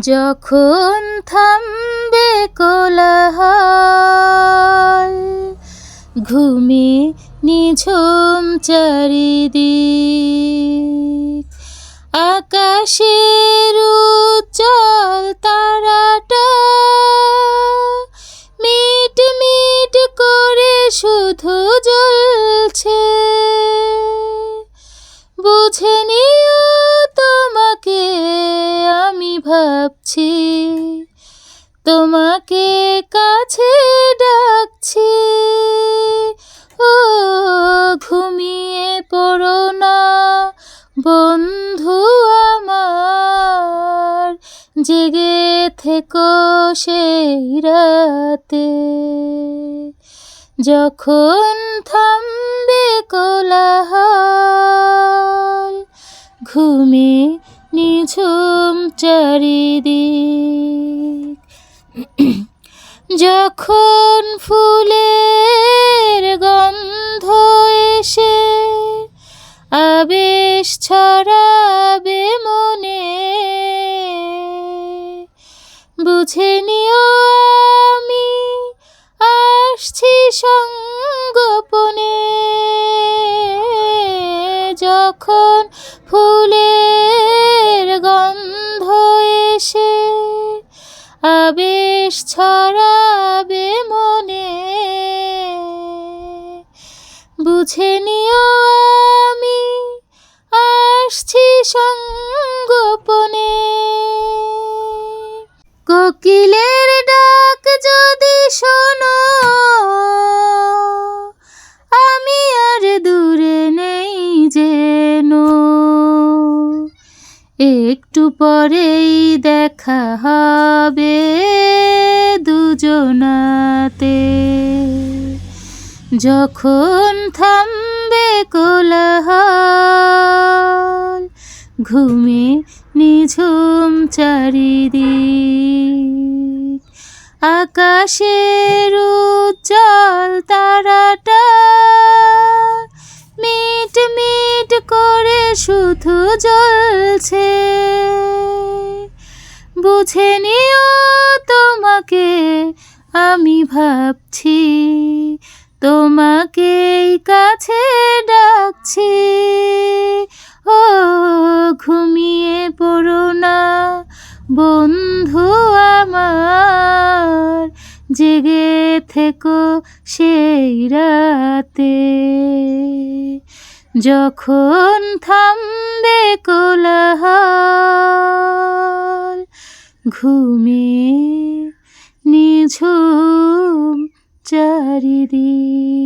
যখন থামবে কোলাহল ঘুমে নিঝুম চারিদিক। ভাবছি, তোমাকে কাছে ডাকছি। ও, ঘুমিয়ে পড়ো না, বন্ধু আমার। জেগে থেকো সেই রাতে। যখন থামবে কোলাহল চারিদিক। যখন ফুলের গন্ধ এসে আবেশ ছড়াবে মনে, বুঝে নিও আমি, আসছি সঙ্গোপনে। যখন ফুলের আবেশ ছড়াবে মনে। বুঝে নিও আমি আসছি সঙ্গোপনে। কোকিলের একটু পরেই দেখা হবে দুজনাতে। যখন থামবে কোলাহল, ঘুমে নিঝুম চারিদিক। আকাশের উজ্জ্বল তারাটা মিট মিট করে শুধু জ্বলছে বুঝে নিও তোমাকে, আমি ভাবছি, তোমাকেই কাছে ডাকছি। ও, ঘুমিয়ে পড়ো না, বন্ধু আমার, জেগে থেকো সেই রাতে। যখন থামবে কোলাহল ঘুমে নিঝুম চারিদিক।